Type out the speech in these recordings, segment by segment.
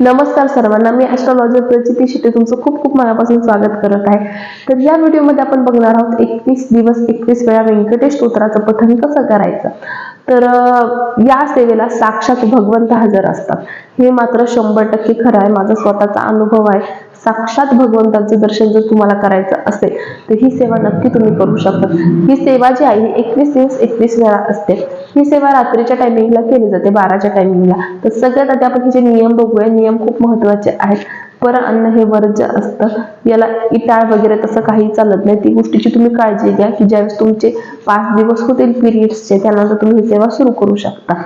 नमस्कार सर्वांना मी ॲस्ट्रॉलॉजर प्रचिती शेट्टी तुमचं खूप खूप मनापासून स्वागत करत आहे. तर या व्हिडिओमध्ये आपण बघणार आहोत एकवीस दिवस एकवीस वेळा व्यंकटेश स्तोत्राचं पठण कसं करायचं? तर या सेवेला साक्षात भगवंत हजर असतात. हे मात्र शंभर टक्के खरं आहे. माझा स्वतःचा अनुभव आहे. साक्षात भगवंताचं दर्शन जर तुम्हाला करायचं असेल तर ही सेवा नक्की तुम्ही करू शकता. ही सेवा जी आहे ही एकवीस दिवस एकवीस वेळा असते. ही सेवा रात्रीच्या टायमिंगला केली जाते बाराच्या टायमिंगला तर सगळ्यात आधी आपण जे नियम बघूया नियम खूप महत्त्वाचे आहेत. पर अन्न हे वर्ज्य असतं. याला इटाळ वगैरे तसं काही चालत नाही. ती गोष्टीची तुम्ही काळजी घ्या की ज्यावेळेस तुमचे पाच दिवस होतील पिरियड्सचे त्यानंतर तुम्ही ही सेवा सुरू करू शकता.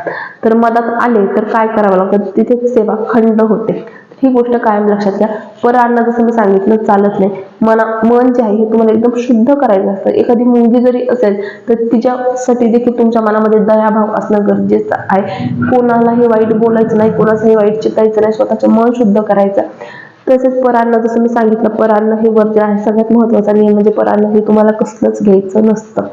तर मदत आले तर काय करावं लागतं? तिथे सेवा खंड होते. ही गोष्ट कायम लक्षात घ्या. पर अन्न जसं मी सांगितलं चालत नाही. मना मन जे आहे हे तुम्हाला एकदम शुद्ध करायचं असतं. एखादी मुलगी जरी असेल तर तिच्यासाठी देखील तुमच्या मनामध्ये दयाभाव असणं गरजेचं आहे. कोणालाही वाईट बोलायचं नाही कोणाचंही वाईट चितायचं नाही स्वतःचं मन शुद्ध करायचं. तसेच परान्न जसं मी सांगितलं परान्न हे वर्ज्य आहे. सगळ्यात महत्त्वाचा नियम म्हणजे परान्न हे तुम्हाला कसलंच घ्यायचं नसतं.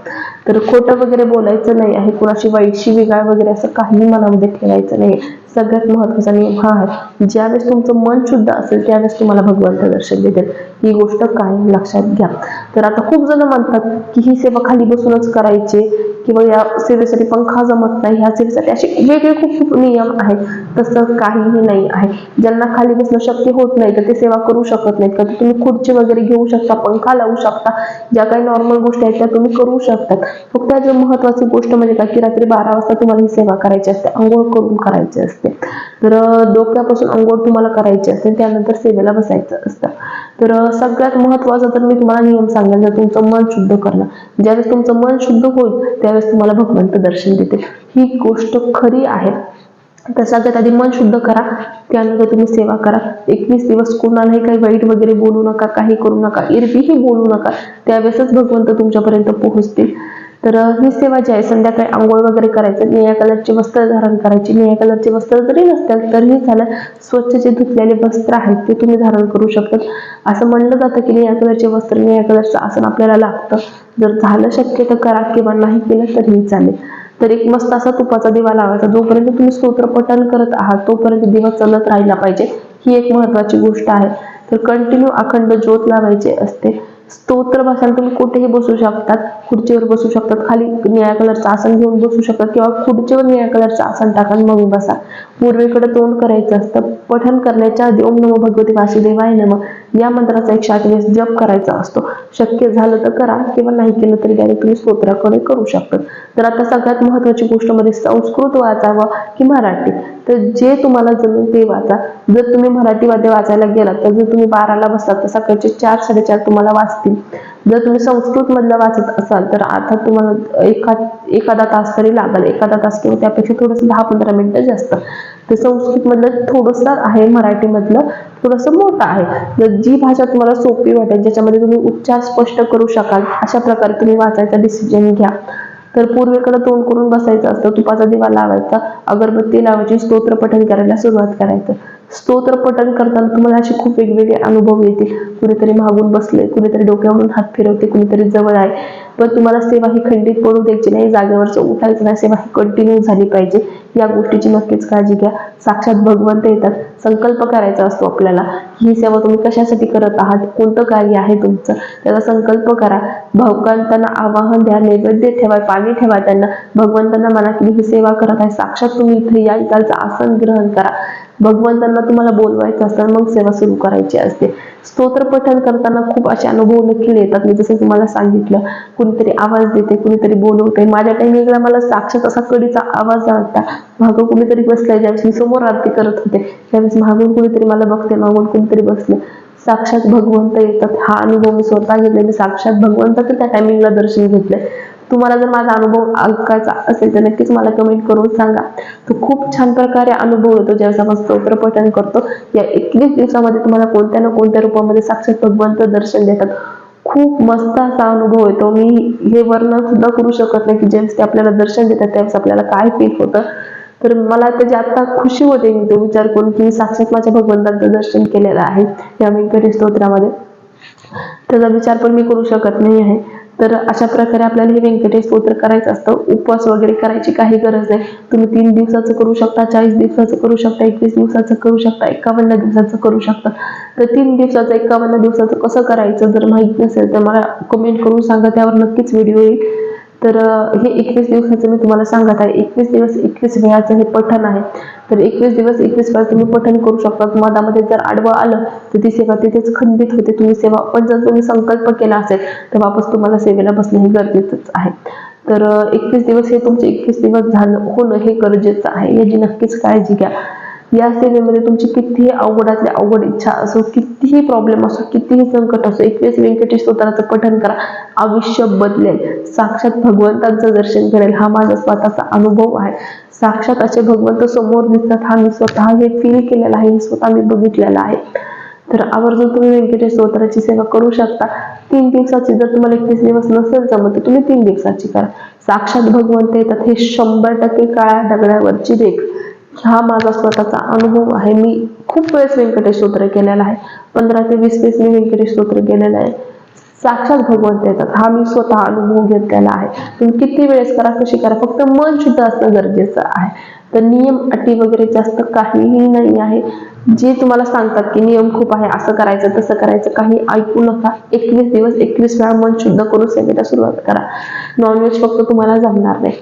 तर खोटं वगैरे बोलायचं नाही आहे. कुणाशी वाईट शिवीगाळ वगैरे असं काही मनामध्ये ठेवायचं नाही. सगळ्यात महत्त्वाचा नियम हा आहे. ज्यावेळेस तुमचं मन शुद्ध असेल त्यावेळेस तुम्हाला भगवंत दर्शन देतील ही गोष्ट कायम लक्षात घ्या. तर आता खूप जण म्हणतात की ही सेवा खाली बसूनच करायची किंवा या सेवेसाठी पंखा जमत नाही. ह्या सेवेसाठी असे वेगळे खूप खूप नियम आहेत. तसं काहीही नाही आहे. ज्यांना खाली बसणं शक्य होत नाही तर ते सेवा करू शकत नाहीत. का तुम्ही खुर्ची वगैरे घेऊ शकता पंखा लावू शकता ज्या काही नॉर्मल गोष्टी आहेत त्या तुम्ही करू शकतात फक्त महत्वाची गोष्ट म्हणजे काय की रात्री बारा वाजता तुम्हाला ही सेवा करायची असते आंघोळ करून करायची असते. तर डोक्यापासून अंघोळ तुम्हाला करायची असते त्यानंतर सेवेला बसायचं असतं. तर सगळ्यात महत्वाचं तर मी तुम्हाला नियम सांगेन जर तुमचं मन शुद्ध करणं. ज्यावेळेस तुमचं मन शुद्ध होईल त्यावेळेस तुम्हाला भगवंत दर्शन देते. ही गोष्ट खरी आहे. तर सगळ्यात आधी मन शुद्ध करा त्यानंतर तुम्ही सेवा करा. एकवीस दिवस कोणालाही काही वाईट वगैरे बोलू नका काही करू नका इरवीही बोलू नका. त्यावेळेसच भगवंत तुमच्यापर्यंत पोहोचतील. तर ही सेवा जी आहे संध्याकाळी आंघोळ वगैरे करायचं निळ्या कलरचे वस्त्र धारण करायचे निळ्या कलरचे वस्त्र जरी नसतील तरीही झालं स्वच्छ जे धुतलेले वस्त्र आहेत ते तुम्ही धारण करू शकतात. असं म्हणलं जातं की निळ्या कलरचे वस्त्र निळ्या कलरचं आसन आपल्याला लागतं. जर झालं शक्य तर करा किंवा नाही केलं तरीही चालेल. तर एक मस्त असा तुपाचा दिवा लावायचा जोपर्यंत तुम्ही स्तोत्र पठण करत आहात तोपर्यंत दिवा चलत राहिला पाहिजे. ही एक महत्वाची गोष्ट आहे. तर कंटिन्यू अखंड ज्योत लावायचे असते. स्तोत्र बसायला तुम्ही कुठेही बसू शकतात. खुर्चीवर बसू शकतात. खाली निळ्या कलरचं आसन घेऊन बसू शकतात. किंवा खुर्चीवर निळ्या कलरचं आसन टाकून मग बसा. पूर्वेकडे तोंड करायचं असतं. पठण करण्याच्या आधी ओम नमो भगवती वासुदेवाय नम. या मंत्राचा एकशे आठ वेळेस जप करायचा असतो. शक्य झालं तर करा किंवा नाही केलं तरी डायरेक्ट तुम्ही स्तोत्राकडे करू शकतात तर आता सगळ्यात महत्वाची गोष्ट म्हणजे संस्कृत वाचावा की मराठी? तर जे तुम्हाला जमेल ते वाचा. जर तुम्ही मराठीमध्ये वाचायला गेलात तर जर तुम्ही बाराला बसलात तर सकाळचे चार साडेचार तुम्हाला वाचतील. जर तुम्ही संस्कृत मधलं वाचत असाल तर आता तुम्हाला एखाद एखादा तास तरी लागेल. एखादा तास किंवा त्यापेक्षा थोडंसं दहा पंधरा मिनिटं जास्त. तर संस्कृत मधलं थोडंसं आहे मराठीमधलं थोडंसं मोठं आहे. तर जी भाषा तुम्हाला सोपी वाटेल ज्याच्यामध्ये तुम्ही उच्चार स्पष्ट करू शकाल अशा प्रकारे तुम्ही वाचायचा डिसिजन घ्या. तर पूर्वेकडे तोंड करून बसायचं असतं तुपाचा दिवा लावायचा अगरबत्ती लावायची स्तोत्र पठण करायला सुरुवात करायचं. स्तोत्र पठण करताना तुम्हाला असे खूप वेगवेगळे अनुभव येतील. कुणीतरी मागून बसले कुणीतरी डोक्यावरून हात फिरवते कुणीतरी जवळ आहे. पण तुम्हाला सेवा ही खंडित पडू द्यायची नाही जागेवरचं उठायचं नाही सेवा ही कंटिन्यू झाली पाहिजे. या गोष्टीची नक्कीच काळजी घ्या. साक्षात भगवंत येतात. संकल्प करायचा असतो आपल्याला. ही सेवा तुम्ही कशासाठी करत आहात? कोणतं कार्य आहे तुमचं? त्याचा संकल्प करा. भगवंतांना आवाहन द्या. नैवेद्य ठेवा. पाणी ठेवा त्यांना. भगवंतांना म्हणा की ही सेवा करत आहे. साक्षात तुम्ही इथे या. इथलचं आसन ग्रहण करा. भगवंतांना तुम्हाला बोलवायचं असतं मग सेवा सुरू करायची असते. स्तोत्र पठण करताना खूप असे अनुभव नक्की येतात. मी जसं तुम्हाला सांगितलं कुणीतरी आवाज देते कुणीतरी बोलवते. माझ्या टाइमिंगला मला साक्षात असा कडीचा आवाज आला मागं कुणीतरी बसलाय ज्यावेळेस मी समोर आरती करत होते त्यावेळेस मागून कुणीतरी मला बघते मागून कुणीतरी बसले साक्षात भगवंत येतात. हा अनुभव मी स्वतः घेतले मी साक्षात भगवंताचं त्या टायमिंगला दर्शन घेतलंय. तुम्हाला जर माझा अनुभव ऐकायचा असेल तर नक्कीच मला कमेंट करून सांगा. तो खूप छान प्रकारे अनुभव येतो ज्यावेळेस आपण स्तोत्रपठण करतो या एकवीस दिवसामध्ये तुम्हाला कोणत्या ना कोणत्या रूपामध्ये साक्षात भगवंत दर्शन देतात. खूप मस्त असा अनुभव येतो. मी हे वर्णन सुद्धा करू शकत नाही की ज्यावेळेस ते आपल्याला दर्शन देतात त्यावेळेस आपल्याला काय फील होतं. तर मला त्याची आता खुशी होते मी तो विचार करून की मी साक्षात माझ्या भगवंतांचं दर्शन केलेलं आहे. या व्यंकटेश स्तोत्रामध्ये. त्याचा विचार पण मी करू शकत नाही आहे. तर अशा प्रकारे आपल्याला हे व्यंकटेश स्तोत्र करायचं असतं. उपवास वगैरे करायची काही गरज नाही. तुम्ही तीन दिवसाचं करू शकता चाळीस दिवसाचं करू शकता एकवीस दिवसाचं करू शकता एकावन्न दिवसाचं करू शकता. तर तीन दिवसाचं एकावन्न दिवसाचं कसं करायचं जर माहीत नसेल तर मला कमेंट करून सांगा. त्यावर नक्कीच व्हिडिओ येईल. तर हे एकवीस दिवसाचं मी तुम्हाला सांगत आहे. एकवीस दिवस एकवीस वेळाचं हे पठण आहे. तर एकवीस दिवस एकवीस वेळा तुम्ही पठण करू शकता. मधामध्ये जर आडवं आलं तर ती सेवा तिथेच खंडित होते. तुम्ही सेवा पण जर तुम्ही संकल्प केला असेल तर वापस तुम्हाला सेवेला बसणं हे गरजेचंच आहे. तर एकवीस दिवस हे तुमचे एकवीस दिवस झालं होणं हे गरजेचं आहे. याची नक्कीच काळजी घ्या. या सेवेमध्ये तुमची कितीही अवघडातली अवघड इच्छा असो कितीही प्रॉब्लेम असो कितीही संकट असो एकवीस व्यंकटेश स्तोत्राचं पठण करा. आयुष्य बदलेल. साक्षात भगवंतांचं दर्शन करेल. हा माझा स्वतःचा अनुभव आहे. साक्षात असे भगवंत समोर दिसतात. हा मी स्वतः हे फील केलेला आहे. स्वतः मी बघितलेलं आहे. तर आवर्जून तुम्ही व्यंकटेश स्तोत्राची सेवा करू शकता. तीन दिवसाची जर तुम्हाला एकवीस दिवस नसेल जमत तर तुम्ही तीन दिवसाची करा. साक्षात भगवंत येतात. हे शंभर टक्के काळ्या दगडावरची रेख हा माझा स्वतःचा अनुभव आहे. मी खूप वेळेस व्यंकटेश स्तोत्र केलेला आहे. पंधरा ते वीस वेळेस मी व्यंकटेश स्तोत्र केलेलं आहे. साक्षात भगवंत येतात हा मी स्वतः अनुभव घेतलेला आहे. तुम्ही किती वेळेस करा कशी करा फक्त मन शुद्ध असणं गरजेचं आहे. तर नियम अटी वगैरे जास्त काहीही नाही आहे. जे तुम्हाला सांगतात की नियम खूप आहे असं करायचं तसं करायचं काही ऐकू नका. एकवीस दिवस एकवीस वेळा मन शुद्ध करून सेवेला सुरुवात करा. नॉनव्हेज फक्त तुम्हाला जमणार नाही.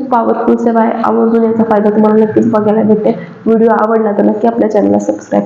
खूप पॉवरफुल सेवा आहे. आवर्जून याचा फायदा तुम्हाला नक्कीच बघायला भेटेल. व्हिडिओ आवडला तर नक्की आपल्या चॅनलला सबस्क्राईब